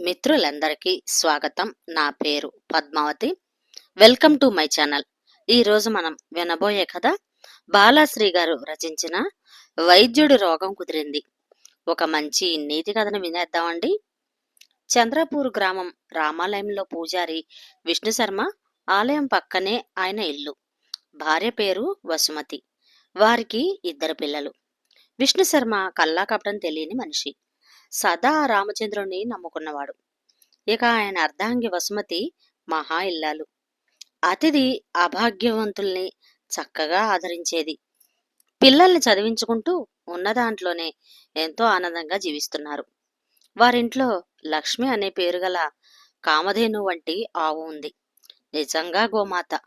మిత్రులందరికీ స్వాగతం. నా పేరు Padmavathi. Welcome to my channel. ఈరోజు మనం వినబోయే కథ బాలాశ్రీ గారు రచించిన వైద్యుడి రోగం కుదిరింది. ఒక మంచి నీతి కథను వినేద్దామండి. చంద్రపూర్ గ్రామం రామాలయంలో పూజారి విష్ణు శర్మ ఆలయం పక్కనే ఆయన ఇల్లు. భార్య పేరు వసుమతి. వారికి ఇద్దరు పిల్లలు. విష్ణు శర్మ కల్లా కపటం తెలియని మనిషి. సదా రామచంద్రుని నమ్ముకున్నవాడు. ఇక ఆయన అర్ధాంగి వసుమతి మహా ఇల్లాలు. అతిథి అభాగ్యవంతుల్ని చక్కగా ఆదరించేది. పిల్లల్ని చదివించుకుంటూ ఉన్న దాంట్లోనే ఎంతో ఆనందంగా జీవిస్తున్నారు. వారింట్లో లక్ష్మి అనే పేరు గల కామధేను వంటి ఆవు ఉంది. నిజంగా గోమాత.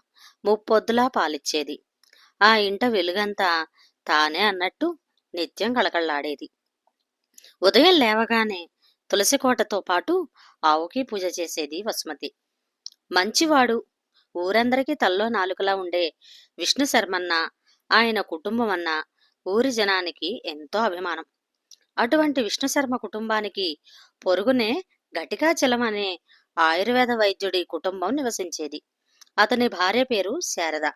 ముప్పొద్దులా పాలిచ్చేది. ఆ ఇంట వెలుగంతా తానే అన్నట్టు నిత్యం కళకళలాడేది. ఉదయం లేవగానే తులసి కోటతో పాటు ఆవుకి పూజ చేసేది వసుమతి. మంచివాడు. ఊరందరికీ తల్లో నాలుకలా ఉండే విష్ణు శర్మన్న ఆయన కుటుంబం అన్న ఊరి జనానికి ఎంతో అభిమానం. అటువంటి విష్ణు శర్మ కుటుంబానికి పొరుగునే ఘటికాచలం అనే ఆయుర్వేద వైద్యుడి కుటుంబం నివసించేది. అతని భార్య పేరు శారద.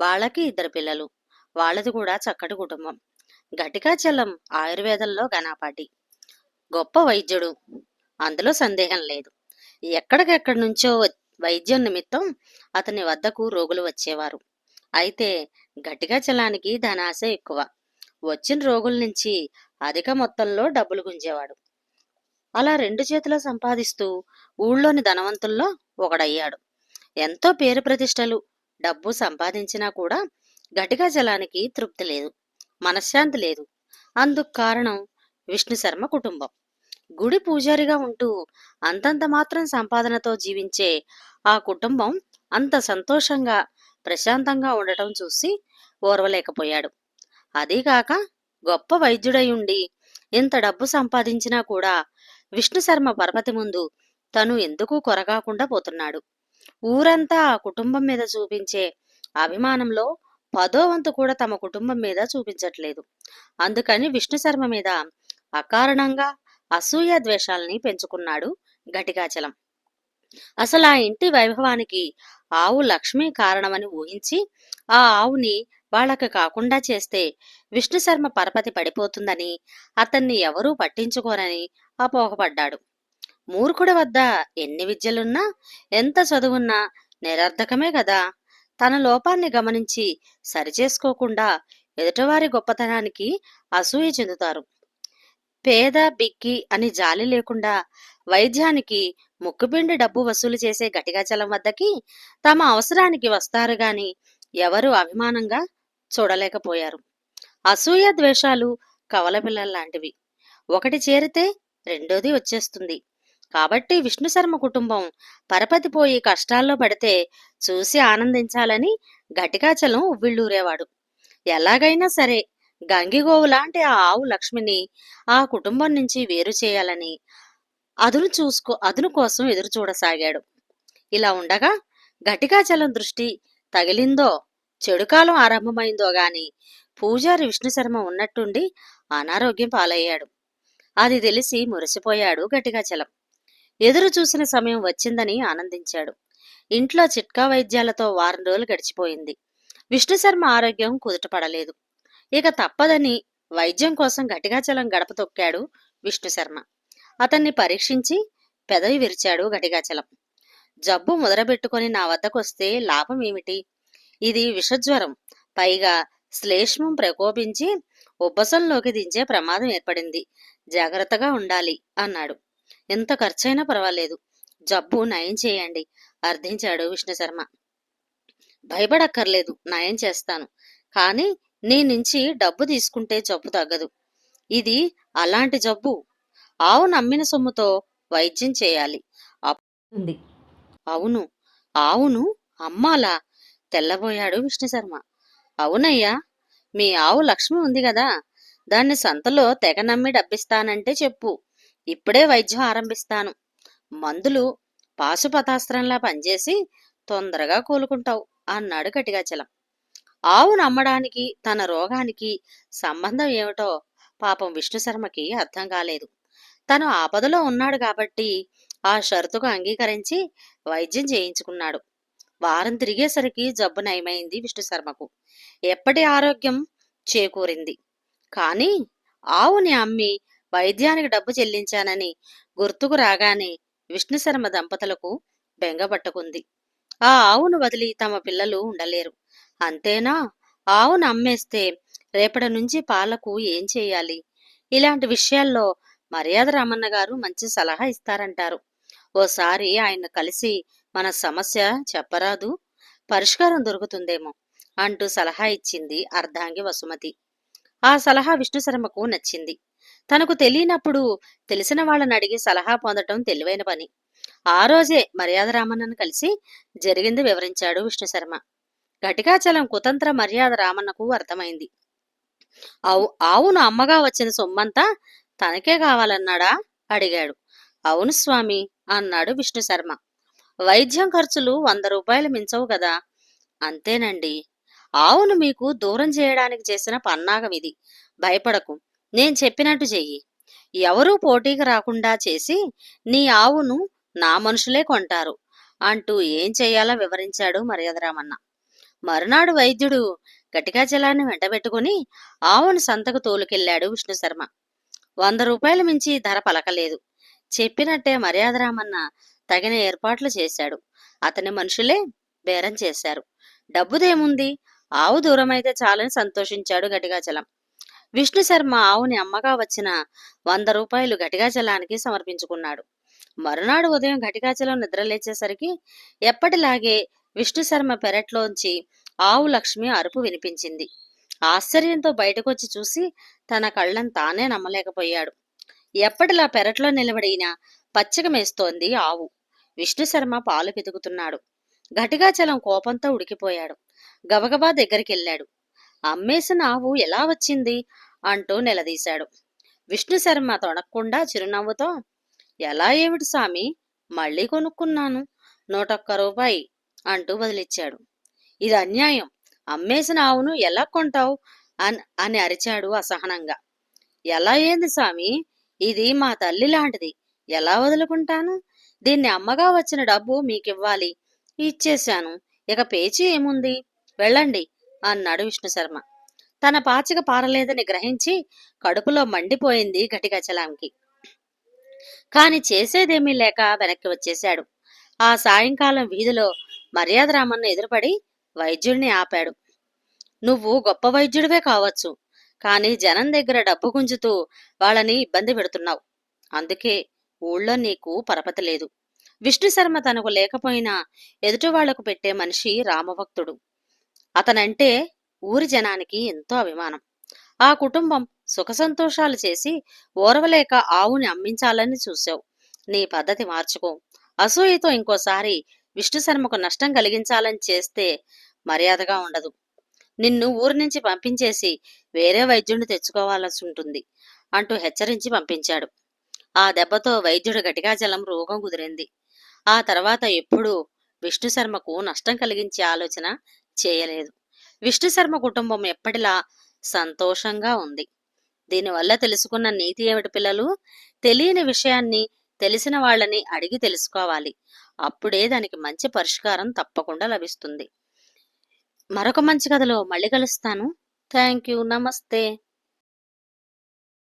వాళ్ళకి ఇద్దరు పిల్లలు. వాళ్ళది కూడా చక్కటి కుటుంబం. ఘటికాచలం ఆయుర్వేదంలో ఘనాపాటి. గొప్ప వైద్యుడు. అందులో సందేహం లేదు. ఎక్కడికెక్కడి నుంచో వైద్యం నిమిత్తం అతని వద్దకు రోగులు వచ్చేవారు. అయితే గట్టిగా చలానికి ధనాశ ఎక్కువ. వచ్చిన రోగుల నుంచి అధిక మొత్తంలో డబ్బులు గుంజేవాడు. అలా రెండు చేతుల సంపాదిస్తూ ఊళ్ళోని ధనవంతుల్లో ఒకడయ్యాడు. ఎంతో పేరు ప్రతిష్టలు డబ్బు సంపాదించినా కూడా ఘటికాచలానికి తృప్తి లేదు. మనశ్శాంతి లేదు. అందుకు కారణం విష్ణు శర్మ కుటుంబం. గుడి పూజారిగా ఉంటూ అంతంత మాత్రం సంపాదనతో జీవించే ఆ కుటుంబం అంత సంతోషంగా ప్రశాంతంగా ఉండటం చూసి ఓర్వలేకపోయాడు. అదీగాక గొప్ప వైద్యుడై ఉండి ఇంత డబ్బు సంపాదించినా కూడా విష్ణు శర్మ పరపతి ముందు తను ఎందుకు కొరగాకుండా పోతున్నాడు. ఊరంతా ఆ కుటుంబం మీద చూపించే అభిమానంలో పదో వంతు కూడా తమ కుటుంబం మీద చూపించట్లేదు. అందుకని విష్ణు శర్మ మీద అకారణంగా అసూయ ద్వేషాలని పెంచుకున్నాడు ఘటికాచలం. అసలు ఆ ఇంటి వైభవానికి ఆవు లక్ష్మి కారణమని ఊహించి ఆ ఆవుని వాళ్ళకి కాకుండా చేస్తే విష్ణుశర్మ పరపతి పడిపోతుందని అతన్ని ఎవరూ పట్టించుకోరని అపోహపడ్డాడు. మూర్ఖుడి వద్ద ఎన్ని విద్యలున్నా ఎంత చదువున్నా నిరర్ధకమే కదా. తన లోపాన్ని గమనించి సరిచేసుకోకుండా ఎదుటివారి గొప్పతనానికి అసూయ చెందుతారు. పేద బిక్కి అని జాలి లేకుండా వైద్యానికి ముక్కుపిండి డబ్బు వసూలు చేసే గటిగాచలం వద్దకి తమ అవసరానికి వస్తారు గాని ఎవరు అభిమానంగా చూడలేకపోయారు. అసూయ ద్వేషాలు కవల లాంటివి. ఒకటి చేరితే రెండోది వచ్చేస్తుంది. కాబట్టి విష్ణు శర్మ కుటుంబం పరపతి పోయి కష్టాల్లో పడితే చూసి ఆనందించాలని గటికాచలం ఉవ్విళ్ళూరేవాడు. ఎలాగైనా సరే గంగిగోవు లాంటి ఆ ఆవు లక్ష్మిని ఆ కుటుంబం నుంచి వేరు చేయాలని అదును చూసుకో అదును కోసం ఎదురు చూడసాగాడు. ఇలా ఉండగా ఘటికాచలం దృష్టి తగిలిందో చెడుకాలం ఆరంభమైందో గాని పూజారి విష్ణుశర్మ ఉన్నట్టుండి అనారోగ్యం పాలయ్యాడు. అది తెలిసి మురిసిపోయాడు గట్టిగాచలం ఎదురు చూసిన సమయం వచ్చిందని ఆనందించాడు. ఇంట్లో చిట్కా వైద్యాలతో వారం రోజులు గడిచిపోయింది. విష్ణుశర్మ ఆరోగ్యం కుదుటపడలేదు. ఇక తప్పదని వైద్యం కోసం ఘటికాచలం గడప తొక్కాడు విష్ణుశర్మ అతన్ని పరీక్షించి పెదవి విరిచాడు ఘటికాచలం జబ్బు మొదలుపెట్టుకొని నా వద్దకొస్తే లాభం ఏమిటి? ఇది విషజ్వరం. పైగా శ్లేష్మం ప్రకోపించి ఉబ్బసంలోకి దించే ప్రమాదం ఏర్పడింది. జాగ్రత్తగా ఉండాలి అన్నాడు. ఎంత ఖర్చైనా పర్వాలేదు. జబ్బు నయం చేయండి అర్థించాడు విష్ణుశర్మ భయపడక్కర్లేదు నయం చేస్తాను. కానీ నీ నుంచి డబ్బు తీసుకుంటే జబ్బు తగ్గదు. ఇది అలాంటి జబ్బు. ఆవు నమ్మిన సొమ్ముతో వైద్యం చేయాలి. అవును. ఆవును అమ్మాలా తెల్లబోయాడు విష్ణు శర్మ అవునయ్యా మీ ఆవు లక్ష్మి ఉంది కదా. దాన్ని సంతలో తెగ నమ్మి డబ్బిస్తానంటే చెప్పు. ఇప్పుడే వైద్యం ఆరంభిస్తాను. మందులు పాశుపతాస్త్రంలా పనిచేసి తొందరగా కోలుకుంటావు అన్నాడు గట్టిగాచలం ఆవును అమ్మడానికి తన రోగానికి సంబంధం ఏమిటో పాపం విష్ణు శర్మకి అర్థం కాలేదు. తను ఆపదలో ఉన్నాడు కాబట్టి ఆ షరతుకు అంగీకరించి వైద్యం చేయించుకున్నాడు. వారం తిరిగేసరికి జబ్బు నయమైంది విష్ణు శర్మకు. ఎప్పటి ఆరోగ్యం చేకూరింది. కానీ ఆవుని అమ్మి వైద్యానికి డబ్బు చెల్లించానని గుర్తుకు రాగానే విష్ణు శర్మ దంపతులకు బెంగ పట్టుకుంది. ఆ ఆవును వదిలి తమ పిల్లలు ఉండలేరు. అంతేనా? ఆవును అమ్మేస్తే రేపటి నుంచి పాలకు ఏం చేయాలి? ఇలాంటి విషయాల్లో మర్యాద రామన్న గారు మంచి సలహా ఇస్తారంటారు. ఓసారి ఆయన కలిసి మన సమస్య చెప్పరాదు. పరిష్కారం దొరుకుతుందేమో అంటూ సలహా ఇచ్చింది అర్ధాంగి వసుమతి. ఆ సలహా విష్ణు శర్మకు నచ్చింది. తనకు తెలియనప్పుడు తెలిసిన వాళ్ళని అడిగి సలహా పొందటం తెలివైన పని. ఆ రోజే మర్యాద రామన్నను కలిసి జరిగింది వివరించాడు విష్ణు శర్మ. ఘటికాచలం కుతంత్ర మర్యాద రామన్నకు అర్థమైంది. అవు ఆవును అమ్మగా వచ్చిన సొమ్మంతా తనకే కావాలన్నాడా? అడిగాడు. అవును స్వామి అన్నాడు విష్ణు శర్మ. వైద్యం ఖర్చులు వంద రూపాయలు మించవు కదా? అంతేనండి. ఆవును మీకు దూరం చేయడానికి చేసిన పన్నాగం ఇది. భయపడకు. నేను చెప్పినట్టు చెయ్యి. ఎవరూ పోటీకి రాకుండా చేసి నీ ఆవును నా మనుషులే కొంటారు అంటూ ఏం చెయ్యాలో వివరించాడు మర్యాదరామన్న. మరునాడు వైద్యుడు గటికాజలాన్ని వెంటబెట్టుకుని ఆవును సంతకు తోలుకెళ్ళాడు విష్ణుశర్మ. వంద రూపాయలు మించి ధర పలకలేదు. చెప్పినట్టే మర్యాదరామన్న తగిన ఏర్పాట్లు చేశాడు. అతని మనుషులే బేరం చేశారు. డబ్బుదేముంది? ఆవు దూరమైతే చాలని సంతోషించాడు గటికాచలం విష్ణుశర్మ ఆవుని అమ్మగా వచ్చిన వంద రూపాయలు ఘటిగాచలానికి సమర్పించుకున్నాడు. మరునాడు ఉదయం ఘటిగాచలం నిద్రలేచేసరికి ఎప్పటిలాగే విష్ణుశర్మ పెరట్లోంచి ఆవు లక్ష్మి అరుపు వినిపించింది. ఆశ్చర్యంతో బయటకొచ్చి చూసి తన కళ్ళను తానే నమ్మలేకపోయాడు. ఎప్పటిలా పెరట్లో నిలబడిన పచ్చిక మేస్తోంది ఆవు? విష్ణుశర్మ పాలు పితుకుతున్నాడు. ఘటిగాచలం కోపంతో ఉడికిపోయాడు. గబగబా దగ్గరికెళ్ళాడు. అమ్మేసిన ఆవు ఎలా వచ్చింది? అంటూ నిలదీశాడు. విష్ణుశర్మ తొణక్కుండా చిరునవ్వుతో ఎలా ఏమిటి స్వామి మళ్ళీ కొనుక్కున్నాను. నూటొక్క రూపాయి అంటూ వదిలిచ్చాడు. ఇది అన్యాయం. అమ్మేసిన ఆవును ఎలా కొంటావు? అని అని అరిచాడు అసహనంగా. ఎలా ఏంది స్వామి ఇది మా తల్లి లాంటిది. ఎలా వదులుకుంటాను? దీన్ని అమ్మగా వచ్చిన డబ్బు మీకివ్వాలి. ఇచ్చేశాను. ఇక పేచీ ఏముంది? వెళ్ళండి అన్నాడు విష్ణుశర్మ. తన పాచిక పారలేదని గ్రహించి కడుపులో మండిపోయింది ఘటిగచలాంకి కాని చేసేదేమీ లేక వెనక్కి వచ్చేశాడు. ఆ సాయంకాలం వీధిలో మర్యాద రామన్న ఎదురుపడి వైద్యుడిని ఆపాడు. నువ్వు గొప్ప వైద్యుడివే కావచ్చు కానీ జనం దగ్గర డబ్బు గుంజుతూ వాళ్ళని ఇబ్బంది పెడుతున్నావు. అందుకే ఊళ్ళో నీకు పరపతి లేదు. విష్ణు శర్మ తనకు లేకపోయినా ఎదుటి వాళ్ళకు పెట్టే మనిషి రామభక్తుడు. అతనంటే ఊరి జనానికి ఎంతో అభిమానం. ఆ కుటుంబం సుఖ సంతోషాలు చేసి ఓర్వలేక ఆవుని అమ్మించాలని చూసావు నీ పద్ధతి మార్చుకో. అసూయతో ఇంకోసారి విష్ణు శర్మకు నష్టం కలిగించాలని చేస్తే మర్యాదగా ఉండదు. నిన్ను ఊరి నుంచి పంపించేసి వేరే వైద్యుడిని తెచ్చుకోవాల్సి ఉంటుంది అంటూ హెచ్చరించి పంపించాడు. ఆ దెబ్బతో వైద్యుడు గట్టిగా జలం రోగం కుదిరింది. ఆ తర్వాత ఎప్పుడూ విష్ణు శర్మకు నష్టం కలిగించే ఆలోచన చేయలేదు. విష్ణు శర్మ కుటుంబం ఎప్పటిలా సంతోషంగా ఉంది. దీనివల్ల తెలుసుకున్న నీతి ఏమిటి పిల్లలు? తెలియని విషయాన్ని తెలిసిన వాళ్ళని అడిగి తెలుసుకోవాలి. అప్పుడే దానికి మంచి పరిష్కారం తప్పకుండా లభిస్తుంది. మరొక మంచి కథలో మళ్ళీ కలుస్తాను. థ్యాంక్ యూ నమస్తే.